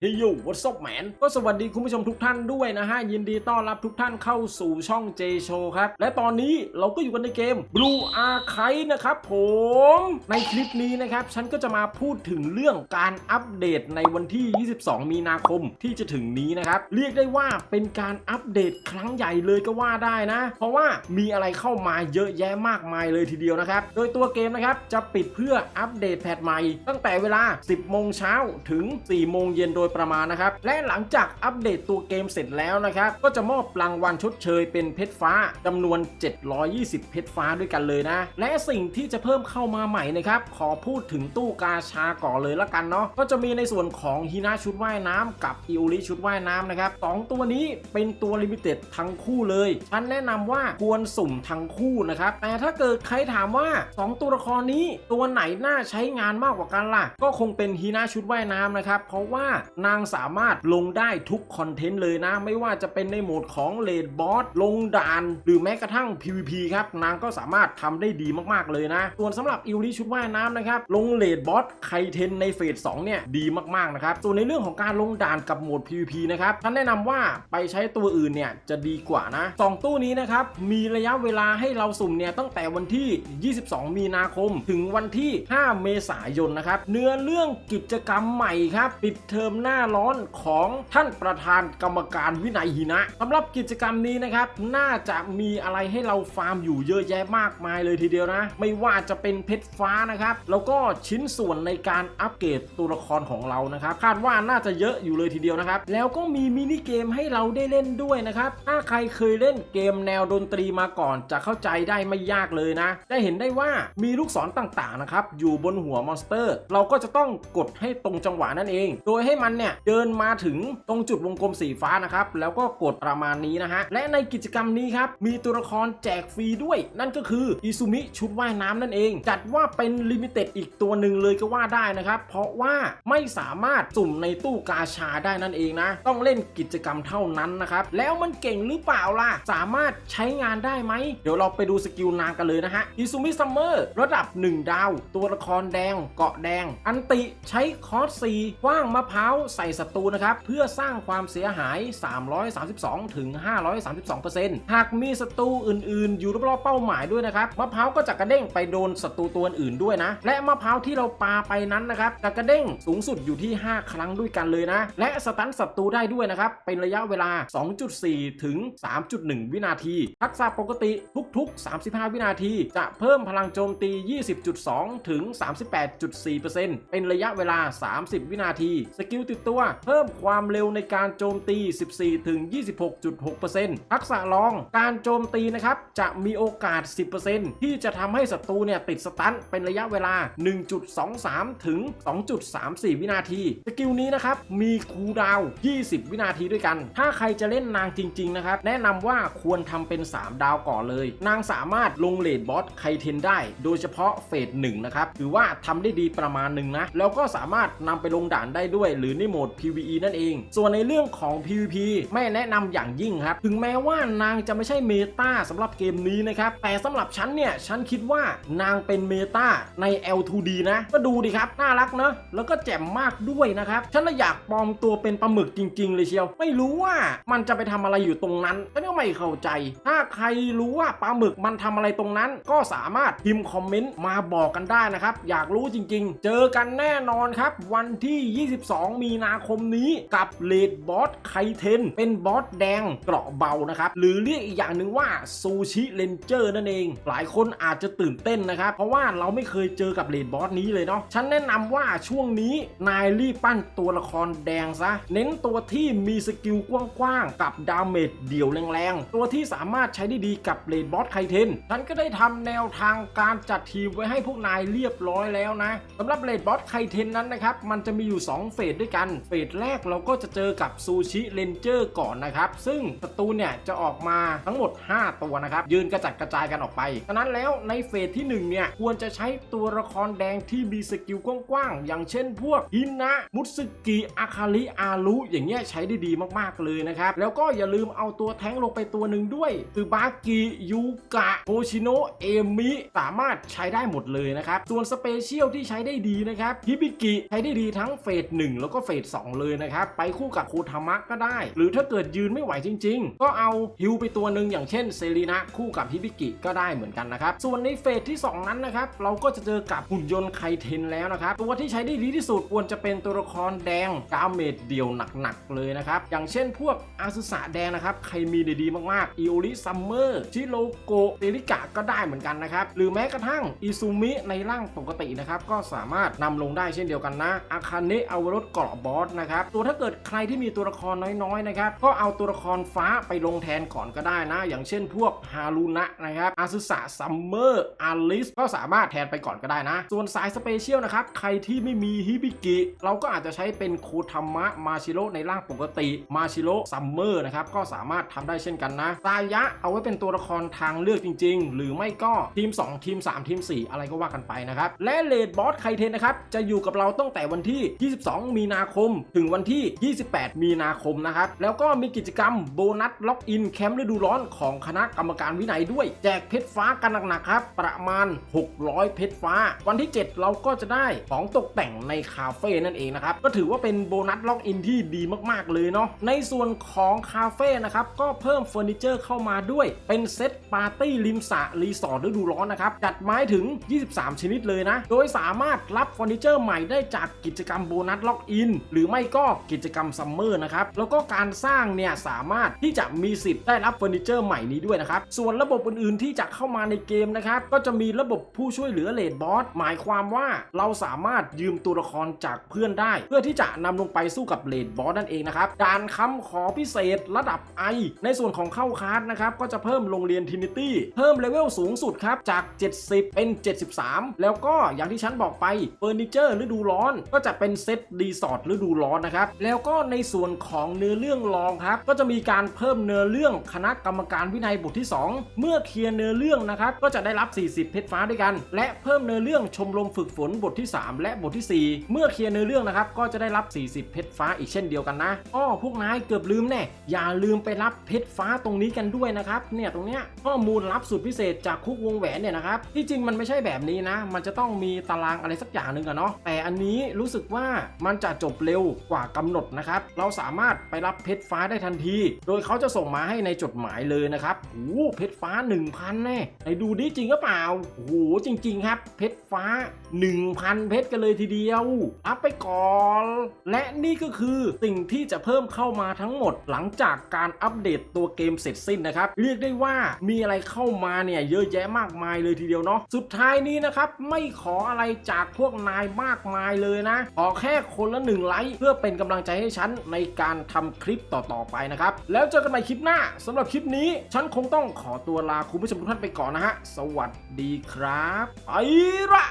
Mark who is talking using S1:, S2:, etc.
S1: เฮ้ยยูวั s ซับแมนก็สวัสดีคุณผู้ชมทุกท่านด้วยนะฮะ ยินดีต้อนรับทุกท่านเข้าสู่ช่อง J Show ครับ และตอนนี้เราก็อยู่กันในเกม Blue Archive นะครับผม ในคลิปนี้นะครับ ฉันก็จะมาพูดถึงเรื่องการอัปเดตในวันที่ 22 มีนาคมที่จะถึงนี้นะครับ เรียกได้ว่าเป็นการอัปเดตครั้งใหญ่เลยก็ว่าได้นะ เพราะว่ามีอะไรเข้ามาเยอะแยะมากมายเลยทีเดียวนะครับ โดยตัวเกมนะครับจะปิดเพื่ออัปเดตแพทใหม่ ตั้งแต่เวลา 10 โมงเช้าถึง 4 โมงเย็นโดยประมาณนะครับ และหลังจากอัปเดตตัวเกมเสร็จแล้วนะครับ ก็จะมอบรางวัลชดเชยเป็นเพชรฟ้าจำนวน 720 เพชรฟ้าด้วยกันเลยนะ และสิ่งที่จะเพิ่มเข้ามาใหม่นะครับ ขอพูดถึงตู้กาชาก่อนเลยละกันเนาะ ก็จะมีในส่วนของฮีนาชุดว่ายน้ำกับอิโอริชุดว่ายน้ำนะครับสองตัวนี้เป็นตัวลิมิเต็ดทั้งคู่เลย ฉันแนะนำว่าควรสุ่มทั้งคู่นะครับ แต่ถ้าเกิดใครถามว่า 2 ตัวละครนี้ตัวไหนน่าใช้งานมากกว่ากันล่ะ ก็คงเป็นฮีนาชุดว่ายน้ำนะครับ เพราะว่านางสามารถลงได้ทุกคอนเทนต์เลยนะ ไม่ว่าจะเป็นในโหมดของเลดบอสลงด่าน หรือแม้กระทั่ง PVP ครับ นางก็สามารถทำได้ดีมากๆเลยนะ ส่วนสำหรับอิวริชุดว่ายน้ำนะครับ ลงเลดบอสไคเทนในเฟส2เนี่ยดีมากๆนะครับ ส่วนในเรื่องของการลงด่านกับโหมด PVP นะครับท่านแนะนำว่าไปใช้ตัวอื่นเนี่ยจะดีกว่านะสองตู้นี้นะครับมีระยะเวลาให้เราสุ่มเนี่ยตั้งแต่วันที่ 22 มีนาคม ถึงวันที่ 5 เมษายนนะครับเนื้อเรื่องกิจกรรมใหม่ครับปิดเทอมหน้าน่าร้อนของท่านประธานกรรมการวินัยหินะสำหรับกิจกรรมนี้นะครับ น่าจะมีอะไรให้เราฟาร์มอยู่เยอะแยะมากมายเลยทีเดียวนะ ไม่ว่าจะเป็นเพชรฟ้านะครับ แล้วก็ชิ้นส่วนในการอัปเกรดตัวละครของเรานะครับ คาดว่าน่าจะเยอะอยู่เลยทีเดียวนะครับ แล้วก็มีมินิเกมให้เราได้เล่นด้วยนะครับถ้าใครเคยเล่นเกมแนวดนตรีมาก่อน จะเข้าใจได้ไม่ยากเลยนะจะเห็นได้ว่ามีลูกศรต่างๆนะครับอยู่บนหัวมอนสเตอร์ เราก็จะต้องกดให้ตรงจังหวะนั่นเอง โดยให้มันเนี่ยเดินมาถึงตรงจุดวงกลมสีฟ้านะครับแล้วก็กดประมาณนี้นะฮะและในกิจกรรมนี้ครับมีตัวละครแจกฟรีด้วย นั่นก็คืออิซุมิชุดว่ายน้ำนั่นเอง จัดว่าเป็นลิมิเต็ดอีกตัวหนึ่งเลยก็ว่าได้นะครับเพราะว่าไม่สามารถสุ่มในตู้กาชาได้นั่นเองนะ ต้องเล่นกิจกรรมเท่านั้นนะครับแล้วมันเก่งหรือเปล่าล่ะสามารถใช้งานได้ไหมเดี๋ยวเราไปดูสกิลนางกันเลยนะฮะอิซุมิซัมเมอร์ระดับ 1 ดาว ตัวละครแดงเกาะแดง อันติใช้คอร์สีคว้างมะพร้าวใส่ศัตรูนะครับ เพื่อสร้างความเสียหาย 332 ถึง 532%หากมีศัตรูอื่นๆ อยู่รอบๆเป้าหมายด้วยนะครับมะพร้าวก็จะกระเด้งไปโดนศัตรูตัวอื่นด้วยนะ และมะพร้าวที่เราปาไปนั้นนะครับจะกระเด้งสูงสุดอยู่ที่ 5 ครั้งด้วยกันเลยนะ และสตันศัตรูได้ด้วยนะครับเป็นระยะเวลา 2.4 ถึง 3.1 วินาที ทักษะปกติทุกๆ 35 วินาที จะเพิ่มพลังโจมตี 20.2 ถึง 38.4%เป็นระยะเวลา 30 วินาที สกิลติดตัว เพิ่มความเร็วในการโจมตี 14-26.6%ทักษะรองการโจมตีนะครับจะมีโอกาส 10%ที่จะทำให้ศัตรูเนี่ยติดสตันเป็นระยะเวลา 1.23 ถึง 2.34 วินาที สกิลนี้นะครับมีคูลดาวน์20 วินาทีด้วยกัน ถ้าใครจะเล่นนางจริง ๆ นะครับ แนะนำว่าควรทำเป็น 3 ดาวก่อนเลย นางสามารถลงเลดบอสไคเทนได้ โดยเฉพาะเฟสหนึ่งนะครับ ถือว่าทำได้ดีประมาณหนึ่งนะ แล้วก็สามารถนำไปลงด่านได้ด้วย หรือในโหมด PVE นั่นเอง ส่วนในเรื่องของ PVP ไม่แนะนำอย่างยิ่งครับ ถึงแม้ว่านางจะไม่ใช่เมตาสำหรับเกมนี้นะครับ แต่สำหรับฉันเนี่ย ฉันคิดว่านางเป็นเมตาใน L2D นะ ก็ดูดิครับ น่ารักเนอะแล้วก็แจ่มมากด้วยนะครับ ฉันเลยอยากปลอมตัวเป็นปลาหมึกจริง ๆ เลยเชียว ไม่รู้ว่ามันจะไปทำอะไรอยู่ตรงนั้นฉันก็ไม่เข้าใจ ถ้าใครรู้ว่าปลาหมึกมันทำอะไรตรงนั้น ก็สามารถพิมพ์คอมเมนต์มาบอกกันได้นะครับ อยากรู้จริง ๆ เจอกันแน่นอนครับ วันที่ 22 มีนาคมนี้กับเลดบอสไคเทน เป็นบอสแดงเกราะเบานะครับ หรือเรียกอีกอย่างหนึ่งว่าซูชิเลนเจอร์นั่นเอง หลายคนอาจจะตื่นเต้นนะครับ เพราะว่าเราไม่เคยเจอกับเลดบอสนี้เลยเนาะฉันแนะนำว่าช่วงนี้นายรีบปั้นตัวละครแดงซะ เน้นตัวที่มีสกิลกว้างๆกับดาเมจเดี่ยวแรงๆ ตัวที่สามารถใช้ได้ดีกับเลดบอสไคเทนฉันก็ได้ทำแนวทางการจัดทีมไว้ให้พวกนายเรียบร้อยแล้วนะสำหรับเลดบอสไคเทนนั้นนะครับมันจะมีอยู่ 2 เฟสด้วยกันเฟสแรกเราก็จะเจอกับซูชิเลนเจอร์ก่อนนะครับ ซึ่งศัตรูเนี่ยจะออกมาทั้งหมด 5 ตัวนะครับ ยืนกระจัดกระจายกันออกไปฉะนั้นแล้วในเฟสที่ 1 เนี่ย ควรจะใช้ตัวละครแดงที่มีสกิลกว้างๆ อย่างเช่นพวกฮินะ มุสกิอาคาริอารุอย่างเงี้ยใช้ได้ดีมากๆเลยนะครับ แล้วก็อย่าลืมเอาตัวแท้งลงไปตัวหนึ่งด้วยคือบากิยูกะโฮชิโนะเอมิสามารถใช้ได้หมดเลยนะครับส่วนสเปเชียลที่ใช้ได้ดีนะครับฮิบิกิใช้ได้ดีทั้งเฟส1แล้วก็เฟเฟส2เลยนะครับ ไปคู่กับโคทามะก็ได้ หรือถ้าเกิดยืนไม่ไหวจริง ๆ ก็เอาฮิวไปตัวหนึ่งอย่างเช่นเซรีนะคู่กับฮิบิกิก็ได้เหมือนกันนะครับ ส่วนในเฟสที่ 2 นั้นนะครับ เราก็จะเจอกับหุ่นยนต์ไคเทนแล้วนะครับ ตัวที่ใช้ได้ดีที่สุดควรจะเป็นตัวละครแดงดาเมจเดียวหนักๆเลยนะครับ อย่างเช่นพวกอาซุสะแดงนะครับใครมีด้ดีมากๆอิโอริซัมเมอร์ชิโรโกเตริกะก็ได้เหมือนกันนะครับ หรือแม้กระทั่งอิซูมิในร่างปกตินะครับก็สามารถนำลงได้เช่นเดียวกันนะอาคาเนะเอารถเกราะบอสนะครับตัวถ้าเกิดใครที่มีตัวละครน้อยๆนะครับก็เอาตัวละครฟ้าไปลงแทนก่อนก็ได้นะ อย่างเช่นพวกฮารุนะนะครับอาซุสะซัมเมอร์อาลิสก็สามารถแทนไปก่อนก็ได้นะ ส่วนสายสเปเชียลนะครับใครที่ไม่มีฮิบิกิเราก็อาจจะใช้เป็นโคทามะมาชิโร่ในร่างปกติมาชิโร่ซัมเมอร์นะครับก็สามารถทำได้เช่นกันนะตายะเอาไว้เป็นตัวละครทางเลือกจริง ๆ หรือไม่ก็ทีม 2 ทีม 3 ทีม 4 อะไรก็ว่ากันไปนะครับและเลดบอสไคเทนนะครับจะอยู่กับเราตั้งแต่วันที่ 22 มีนาคม ถึงวันที่ 28 มีนาคมนะครับ แล้วก็มีกิจกรรมโบนัสล็อกอินแคมป์ฤดูร้อนของคณะกรรมการวินัยด้วย แจกเพชรฟ้ากันหนักๆครับ ประมาณ 600 เพชรฟ้า วันที่ 7 เราก็จะได้ของตกแต่งในคาเฟ่นั่นเองนะครับ ก็ถือว่าเป็นโบนัสล็อกอินที่ดีมากๆเลยเนาะ ในส่วนของคาเฟ่นะครับ ก็เพิ่มเฟอร์นิเจอร์เข้ามาด้วย เป็นเซตปาร์ตี้ริมสระรีสอร์ทฤดูร้อนนะครับ จัดไม้ถึง 23 ชนิดเลยนะ โดยสามารถรับเฟอร์นิเจอร์ใหม่ได้จากกิจกรรมโบนัสล็อกอินหรือไม่ก็กิจกรรมซัมเมอร์นะครับ แล้วก็การสร้างเนี่ยสามารถที่จะมีสิทธิ์ได้รับเฟอร์นิเจอร์ใหม่นี้ด้วยนะครับ ส่วนระบบอื่นๆที่จะเข้ามาในเกมนะครับ ก็จะมีระบบผู้ช่วยเหลือเลดบอสหมายความว่าเราสามารถยืมตัวละครจากเพื่อนได้ เพื่อที่จะนำลงไปสู้กับเลดบอสนั่นเองนะครับการคำขอพิเศษระดับไอในส่วนของเข้าคลาสนะครับก็จะเพิ่มโรงเรียนทินิตี้เพิ่มเลเวลสูงสุดครับจาก 70 เป็น 73 แล้วก็อย่างที่ฉันบอกไปเฟอร์นิเจอร์ฤดูร้อนก็จะเป็นเซตรีสอร์ทฤดูร้อนนะครับ แล้วก็ในส่วนของเนื้อเรื่องรองครับ ก็จะมีการเพิ่มเนื้อเรื่องคณะกรรมการวินัยบทที่ 2 เมื่อเคลียร์เนื้อเรื่องนะครับ ก็จะได้รับ 40 เพชรฟ้าด้วยกัน และเพิ่มเนื้อเรื่องชมรมฝึกฝนบทที่ 3 และบทที่ 4 เมื่อเคลียร์เนื้อเรื่องนะครับ ก็จะได้รับ 40 เพชรฟ้าอีกเช่นเดียวกันนะอ้อพวกนายเกือบลืมแน่อย่าลืมไปรับเพชรฟ้าตรงนี้กันด้วยนะครับ เนี่ยตรงเนี้ยข้อมูลลับสุดพิเศษจากคุกวงแหวนเนี่ยนะครับ ที่จริงมันไม่ใช่แบบนี้นะ มันจะต้องมีตารางอะไรสักอย่างหนึ่งอะเนาะแต่อันนี้รู้สึกว่ามันจะจบเร็วกว่ากำหนดนะครับ เราสามารถไปรับเพชรฟ้าได้ทันที โดยเขาจะส่งมาให้ในจดหมายเลยนะครับโอ้โหเพชรฟ้า 1,000แน่ไหนดูดิจริงหรือเปล่าโอ้โหจริง ๆ ครับ เพชรฟ้า 1,000 เพชรกันเลยทีเดียวรับไปก่อน และนี่ก็คือสิ่งที่จะเพิ่มเข้ามาทั้งหมด หลังจากการอัปเดตตัวเกมเสร็จสิ้นนะครับ เรียกได้ว่ามีอะไรเข้ามาเนี่ยเยอะแยะมากมายเลยทีเดียวเนาะสุดท้ายนี้นะครับ ไม่ขออะไรจากพวกนายมากมายเลยนะขอแค่คนละหนึ่งไลค์เพื่อเป็นกำลังใจให้ฉันในการทำคลิปต่อๆไปนะครับ แล้วเจอกันใหม่คลิปหน้าสำหรับคลิปนี้ ฉันคงต้องขอตัวลาคุณผู้ชมทุกท่านไปก่อนนะฮะ สวัสดีครับไปละ